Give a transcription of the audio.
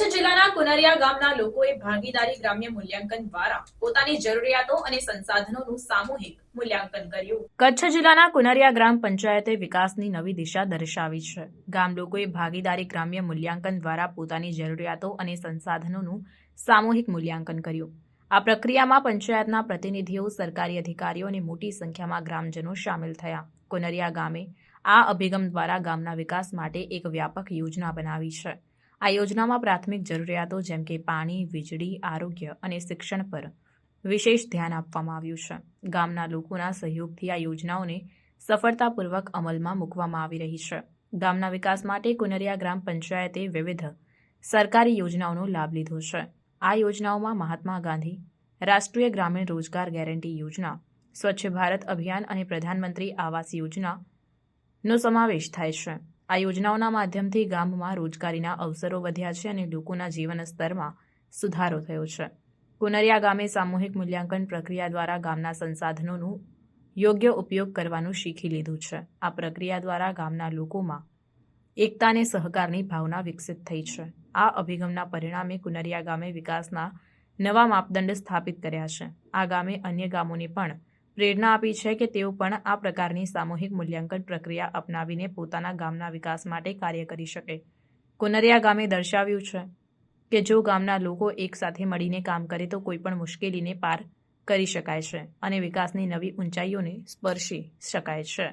કચ્છ જિલ્લાના કુનરિયા ગામના લોકોએ ભાગીદારી ગ્રામ્ય મૂલ્યાંકન દ્વારા પોતાની જરૂરિયાતો અને સંસાધનોનું સામૂહિક મૂલ્યાંકન કર્યું. કચ્છ જિલ્લાના કુનરિયા ગ્રામ પંચાયતે વિકાસની નવી દિશા દર્શાવી છે. ગામ લોકોએ ભાગીદારી ગ્રામ્ય મૂલ્યાંકન દ્વારા પોતાની જરૂરિયાતો અને સંસાધનોનું સામૂહિક મૂલ્યાંકન કર્યું. આ પ્રક્રિયામાં પંચાયતના પ્રતિનિધિઓ, સરકારી અધિકારીઓ અને મોટી સંખ્યામાં ગ્રામજનો સામેલ થયા. કુનરિયા ગામે આ અભિગમ દ્વારા ગામના વિકાસ માટે એક વ્યાપક યોજના બનાવી છે. આ યોજનામાં પ્રાથમિક જરૂરિયાતો જેમ કે પાણી, વીજળી, આરોગ્ય અને શિક્ષણ પર વિશેષ ધ્યાન આપવામાં આવ્યું છે. ગામના લોકોના સહયોગથી આ યોજનાઓને સફળતાપૂર્વક અમલમાં મૂકવામાં આવી રહી છે. ગામના વિકાસ માટે કુનરિયા ગ્રામ પંચાયતે વિવિધ સરકારી યોજનાઓનો લાભ લીધો છે. આ યોજનાઓમાં મહાત્મા ગાંધી રાષ્ટ્રીય ગ્રામીણ રોજગાર ગેરંટી યોજના, સ્વચ્છ ભારત અભિયાન અને પ્રધાનમંત્રી આવાસ યોજનાનો સમાવેશ થાય છે. આ યોજનાઓના માધ્યમથી ગામમાં રોજગારીના અવસરો વધ્યા છે અને લોકોના જીવન સ્તરમાં સુધારો થયો છે. કુનરિયા ગામે સામૂહિક મૂલ્યાંકન પ્રક્રિયા દ્વારા ગામના સંસાધનોનું યોગ્ય ઉપયોગ કરવાનું શીખી લીધું છે. આ પ્રક્રિયા દ્વારા ગામના લોકોમાં એકતાને સહકારની ભાવના વિકસિત થઈ છે. આ અભિગમના પરિણામે કુનરિયા ગામે વિકાસના નવા માપદંડ સ્થાપિત કર્યા છે. આ ગામે અન્ય ગામોને પણ પ્રેરણા આપી છે કે તેઓ પણ આ પ્રકારની સામૂહિક મૂલ્યાંકન પ્રક્રિયા અપનાવીને પોતાના ગામના વિકાસ માટે કાર્ય કરી શકે. કુનરિયા ગામે દર્શાવ્યું છે કે જો ગામના લોકો એકસાથે મળીને કામ કરે તો કોઈપણ મુશ્કેલીને પાર કરી શકાય છે અને વિકાસની નવી ઊંચાઈઓને સ્પર્શી શકાય છે.